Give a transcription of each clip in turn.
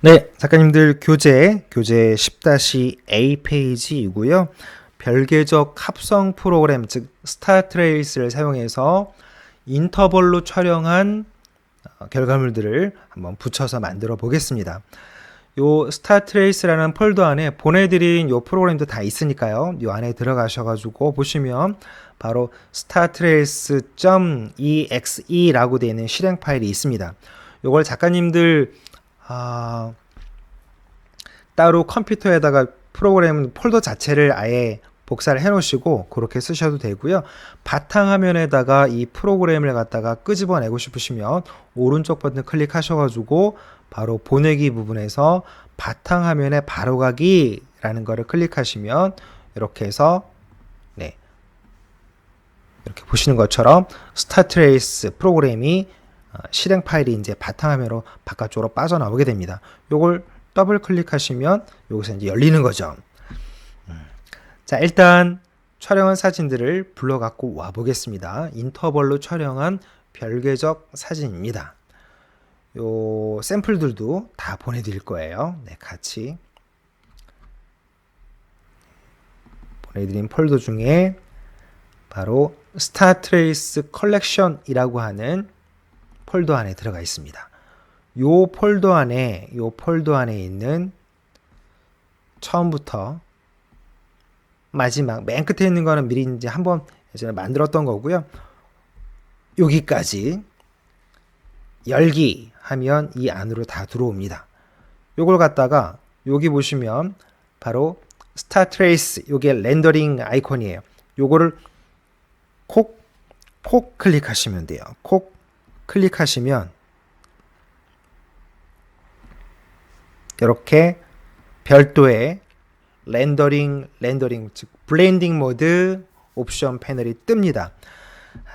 네, 작가님들 교재, 교재 10-A 페이지이고요. 별개적 합성 프로그램, 즉 스타트레이스를 사용해서 인터벌로 촬영한 어, 결과물들을 한번 붙여서 만들어 보겠습니다. 요 스타트레이스라는 폴더 안에 보내드린 요 프로그램도 다 있으니까요. 요 안에 들어가셔가지고 보시면 바로 startrace.exe.라고 되어 있는 실행 파일이 있습니다. 요걸 작가님들 아, 따로 컴퓨터에다가 프로그램 폴더 자체를 아예 복사를 해 놓으시고 그렇게 쓰셔도 되고요. 바탕화면에다가 이 프로그램을 갖다가 끄집어내고 싶으시면 오른쪽 버튼 클릭하셔 가지고 바로 보내기 부분에서 바탕화면에 바로 가기라는 거를 클릭하시면 이렇게 해서 네. 이렇게 보시는 것처럼 스타트레이스 프로그램이 어, 실행 파일이 이제 바탕화면으로 바깥쪽으로 빠져나오게 됩니다. 요걸 더블 클릭하시면 여기서 이제 열리는 거죠. 음. 자, 일단 촬영한 사진들을 불러 갖고 와 보겠습니다. 인터벌로 촬영한 별개적 사진입니다. 요 샘플들도 다 보내 드릴 거예요. 네, 같이 보내 드린 폴더 중에 바로 스타 트레이스 컬렉션이라고 하는 폴더 안에 들어가 있습니다. 요 폴더 안에 요 폴더 안에 있는 처음부터 마지막 맨 끝에 있는 거는 미리 이제 한번 예전에 만들었던 거고요. 여기까지 열기 하면 이 안으로 다 들어옵니다. 요걸 갖다가 여기 보시면 바로 스타 트레이스 요게 렌더링 아이콘이에요. 요거를 콕 콕 클릭하시면 돼요. 콕 클릭하시면 이렇게 별도의 렌더링, 렌더링, 즉 블렌딩 모드 옵션 패널이 뜹니다.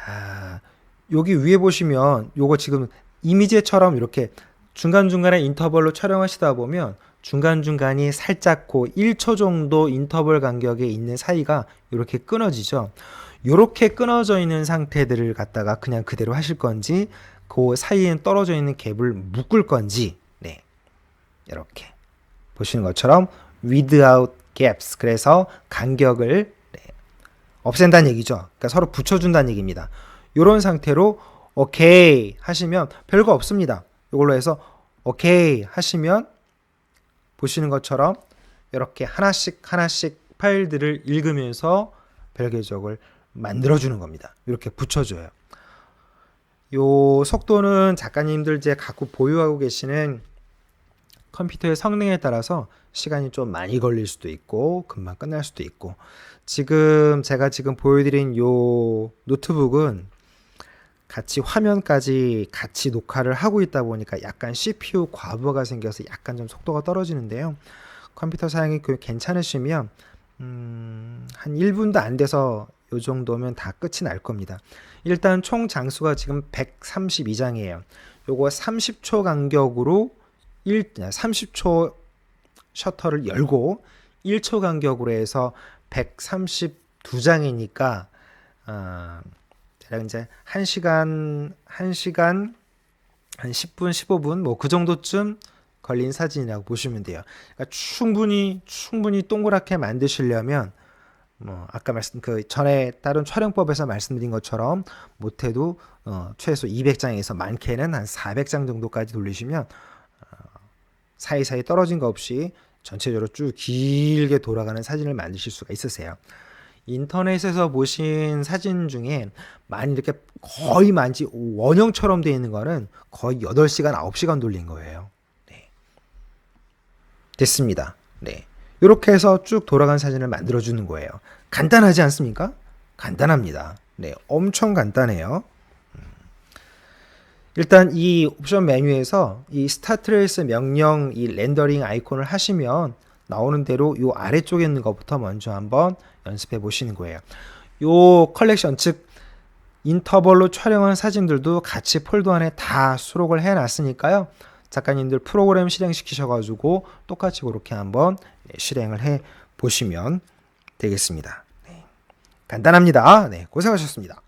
아, 여기 위에 보시면 요거 지금 이미지처럼 이렇게 중간중간에 인터벌로 촬영하시다 보면 중간중간이 살짝 고 1초 정도 인터벌 간격에 있는 사이가 이렇게 끊어지죠. 이렇게 끊어져 있는 상태들을 갖다가 그냥 그대로 하실 건지 그 사이에 떨어져 있는 갭을 묶을 건지 네 이렇게 보시는 것처럼 without gaps 그래서 간격을 네, 없앤다는 얘기죠. 그러니까 서로 붙여준다는 얘기입니다. 이런 상태로 오케이 하시면 별거 없습니다. 이걸로 해서 오케이 하시면 보시는 것처럼 이렇게 하나씩 하나씩 파일들을 읽으면서 별개적을 만들어주는 겁니다. 이렇게 붙여줘요. 요 속도는 작가님들 이제 갖고 보유하고 계시는 컴퓨터의 성능에 따라서 시간이 좀 많이 걸릴 수도 있고 금방 끝날 수도 있고 지금 제가 지금 보여드린 요 노트북은 같이 화면까지 같이 녹화를 하고 있다 보니까 약간 CPU 과부하가 생겨서 약간 좀 속도가 떨어지는데요. 컴퓨터 사양이 그 괜찮으시면 음, 한 1분도 안 돼서 요 정도면 다 끝이 날 겁니다. 일단 총 장수가 지금 132장이에요. 요거 30초 간격으로 1 30초 셔터를 열고 1초 간격으로 해서 132장이니까 어, 대략 이제 1시간 1시간 한 10분 15분 뭐 그 정도쯤 걸린 사진이라고 보시면 돼요. 그러니까 충분히 충분히 동그랗게 만드시려면 뭐 아까 말씀 그 전에 다른 촬영법에서 말씀드린 것처럼 못해도 어, 최소 200장에서 많게는 한 400장 정도까지 돌리시면 어, 사이사이 떨어진 거 없이 전체적으로 쭉 길게 돌아가는 사진을 만드실 수가 있으세요. 인터넷에서 보신 사진 중에 많이 이렇게 거의 만지 원형처럼 되어 있는 거는 거의 8시간, 9시간 돌린 거예요. 네. 됐습니다. 네. 이렇게 해서 쭉 돌아간 사진을 만들어 주는 거예요. 간단하지 않습니까? 간단합니다. 네, 엄청 간단해요. 음. 일단 이 옵션 메뉴에서 이 스타트레이스 명령 이 렌더링 아이콘을 하시면 나오는 대로 요 아래쪽에 있는 것부터 먼저 한번 연습해 보시는 거예요. 요 컬렉션 즉 인터벌로 촬영한 사진들도 같이 폴더 안에 다 수록을 해 놨으니까요. 작가님들 프로그램 실행시키셔 가지고 똑같이 그렇게 한번 실행을 해 보시면 되겠습니다. 네. 간단합니다. 네, 고생하셨습니다.